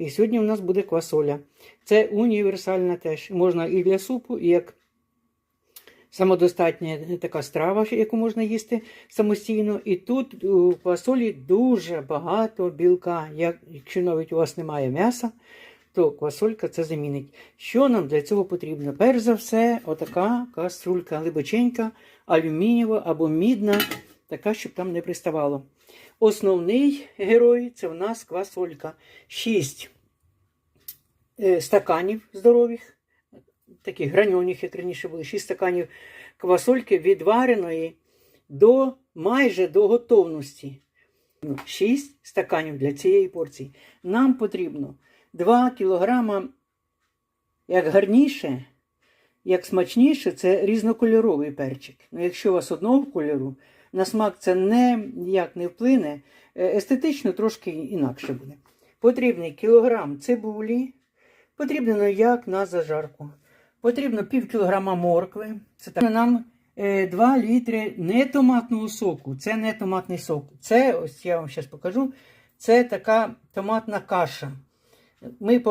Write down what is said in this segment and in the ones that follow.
І сьогодні у нас буде квасоля. Це універсальна теж. Можна і для супу, і як самодостатня така страва, яку можна їсти самостійно. І тут у квасолі дуже багато білка. Якщо навіть у вас немає м'яса, то квасолька це замінить. Що нам для цього потрібно? Перш за все, отака каструлька глибоченька, алюмінієва або мідна, така, щоб там не приставало. Основний герой це в нас квасолька. 6 стаканів здорових, таких граньоних, як раніше були, 6 стаканів квасольки відвареної до майже до готовності. 6 стаканів для цієї порції. Нам потрібно 2 кілограма, як гарніше, як смачніше, це різнокольоровий перчик. Ну, якщо у вас одного кольору, на смак це ніяк не вплине, е, естетично трошки інакше буде. Потрібний кілограм цибулі, потрібно ну, як на зажарку. Потрібно пів кілограма моркви. Це так. нам 2 літри не томатного соку. Це не томатний сок. Це, ось я вам зараз покажу, це така томатна каша. Ми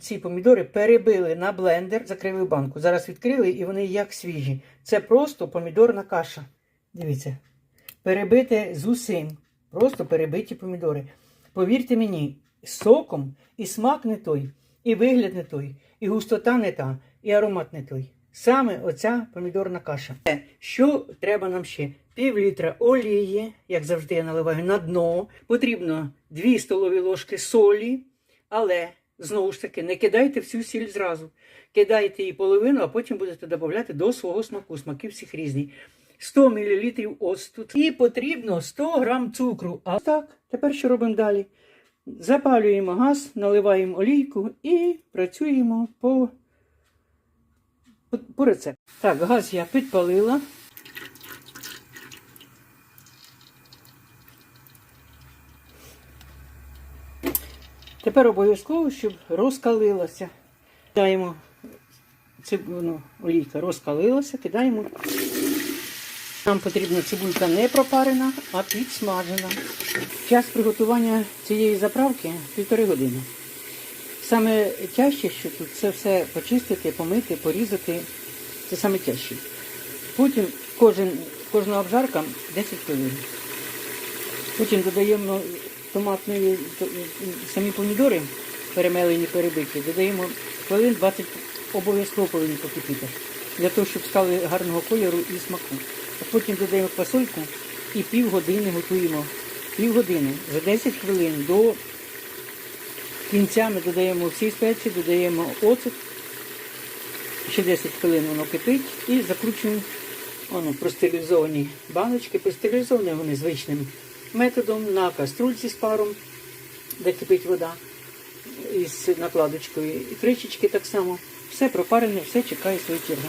ці помідори перебили на блендер, закрили банку. Зараз відкрили і вони як свіжі. Це просто помідорна каша. Дивіться. Перебите з усім. Просто перебиті помідори. Повірте мені, соком і смак не той, і вигляд не той, і густота не та, і аромат не той. Саме оця помідорна каша. Е, Що треба нам ще? Пів літра олії, як завжди я наливаю на дно. Потрібно 2 столові ложки солі, але знову ж таки не кидайте всю сіль зразу. Кидайте її половину, а потім будете додавати до свого смаку. Смаки всіх різні. 100 мл оцту. І потрібно 100 грам цукру. А так, тепер що робимо далі? Запалюємо газ, наливаємо олійку і працюємо по, по, по рецепту. Так, газ я підпалила. Тепер обов'язково, щоб розкалилося. Кидаємо цибулю, олійка розкалилася, кидаємо. Нам потрібна цибулька не пропарена, а підсмажена. Час приготування цієї заправки півтори години. Саме тяжче, що тут це все почистити, помити, порізати, це саме тяжче. Потім кожен, кожна обжарка 10 хвилин. Потім додаємо томатної то- самі помідори, перемелені, перебиті, додаємо хвилин 20 обов'язково повинні покипіти, для того, щоб стали гарного кольору і смаку. Потім додаємо квасольку і півгодини готуємо. Півгодини за 10 хвилин до кінця ми додаємо всі спеції, додаємо оцет. Ще 10 хвилин воно кипить і закручуємо воно, простерилізовані баночки, простерилізовані вони звичним методом на каструльці з паром, де кипить вода із накладочкою. І кришечки так само. Все пропарене, все чекає свою чергу.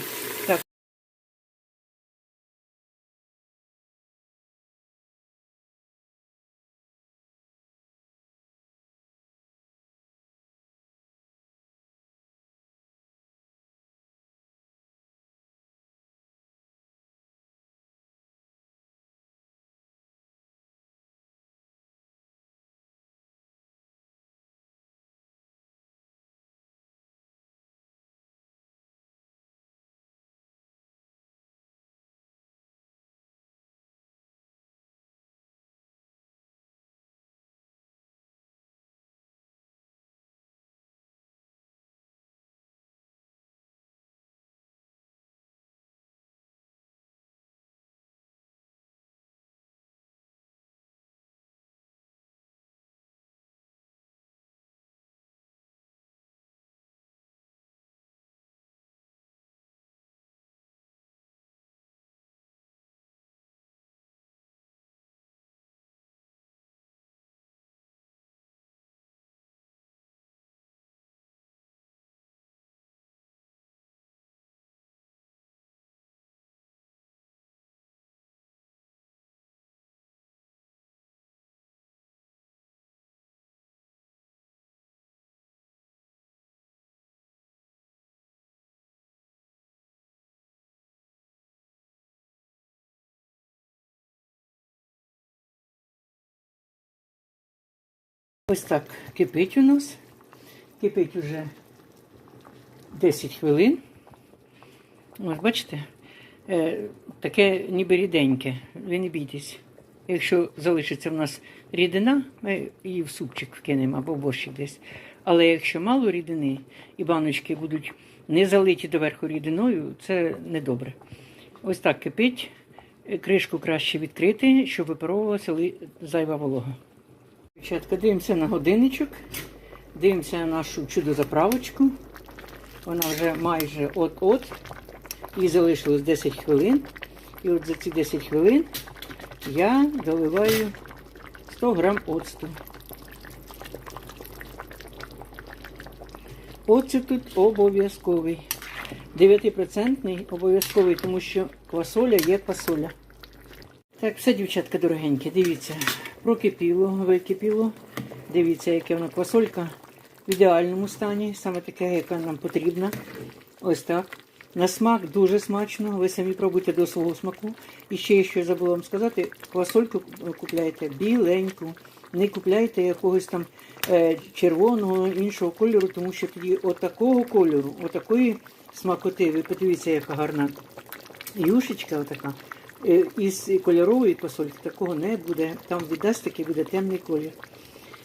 Ось так кипить у нас. кипить уже 10 хвилин. Ось бачите, е, таке ніби ріденьке. Ви не бійтесь. Якщо залишиться в нас рідина, ми її в супчик вкинемо або в борщик десь. Але якщо мало рідини і баночки будуть не залиті доверху рідиною, це недобре. Ось так кипить. Кришку краще відкрити, щоб випаровувалася зайва волога. Дівчатка, дивимося на годинничок, дивимося на нашу чудо-заправочку. Вона вже майже от-от. Їй залишилось 10 хвилин. І от за ці 10 хвилин я доливаю 100 грам оцту. Оцет тут обов'язковий. 9% обов'язковий, тому що квасоля є квасоля. Так, все, дівчатка дорогенькі, дивіться, прокипіло, википіло. Дивіться, яка вона квасолька в ідеальному стані, саме таке, яка нам потрібна. Ось так. На смак дуже смачно, ви самі пробуйте до свого смаку. І ще що я забула вам сказати, квасольку купляйте біленьку, не купляйте якогось там е, червоного іншого кольору, тому що тоді отакого кольору, отакої смакоти, ви подивіться, яка гарна юшечка отака. Е, Із кольорової квасольки такого не буде. Там віддасть такий буде темний колір.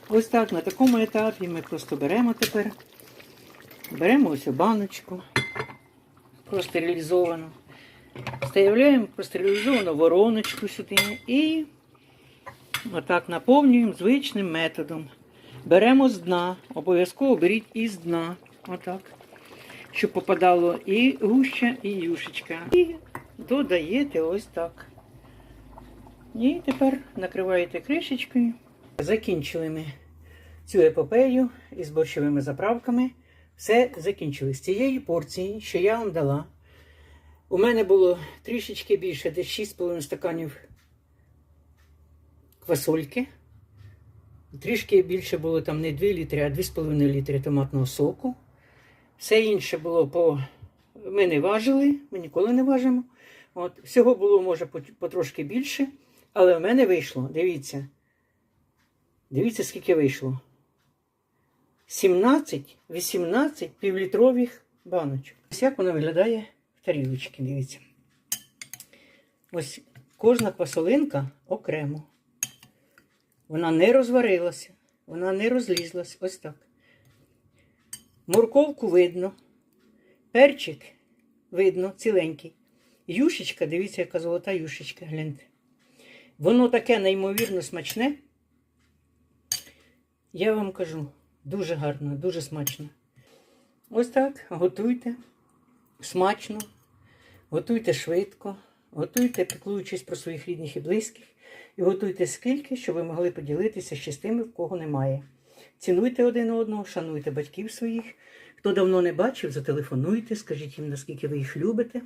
Ось так, на такому етапі ми просто беремо тепер. Беремо ось баночку простерилізовану. Вставляємо простерилізовану вороночку сюди і отак наповнюємо звичним методом. Беремо з дна, обов'язково беріть із дна. Отак. Щоб попадало і гуща, і юшечка. І додаєте ось так. І тепер накриваєте кришечкою. Закінчили ми цю епопею із борщовими заправками. Все закінчили. З цієї порції, що я вам дала, у мене було трішечки більше, десь 6,5 стаканів квасольки. Трішки більше було там не 2 літри, а 2,5 літри томатного соку. Все інше було по. Ми не важили, ми ніколи не важимо. От, всього було, може, потрошки більше, але в мене вийшло, дивіться. Дивіться, скільки вийшло. 17-18 півлітрових баночок. Ось як воно виглядає в тарілочці, дивіться. Ось кожна квасолинка окремо. Вона не розварилася, вона не розлізлась. Ось так. Морковку видно, перчик видно, ціленький. Юшечка, дивіться, яка золота юшечка, гляньте. Воно таке неймовірно смачне. Я вам кажу, дуже гарно, дуже смачно. Ось так, готуйте смачно, готуйте швидко, готуйте, піклуючись про своїх рідних і близьких, і готуйте скільки, щоб ви могли поділитися ще з тими, в кого немає. Цінуйте один одного, шануйте батьків своїх. Хто давно не бачив, зателефонуйте, скажіть їм, наскільки ви їх любите.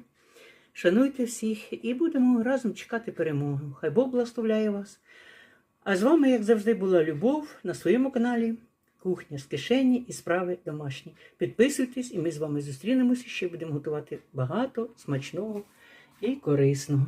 Шануйте всіх і будемо разом чекати перемоги. Хай Бог благословляє вас. А з вами, як завжди, була Любов на своєму каналі Кухня з кишені і справи домашні. Підписуйтесь, і ми з вами зустрінемося. Ще будемо готувати багато смачного і корисного.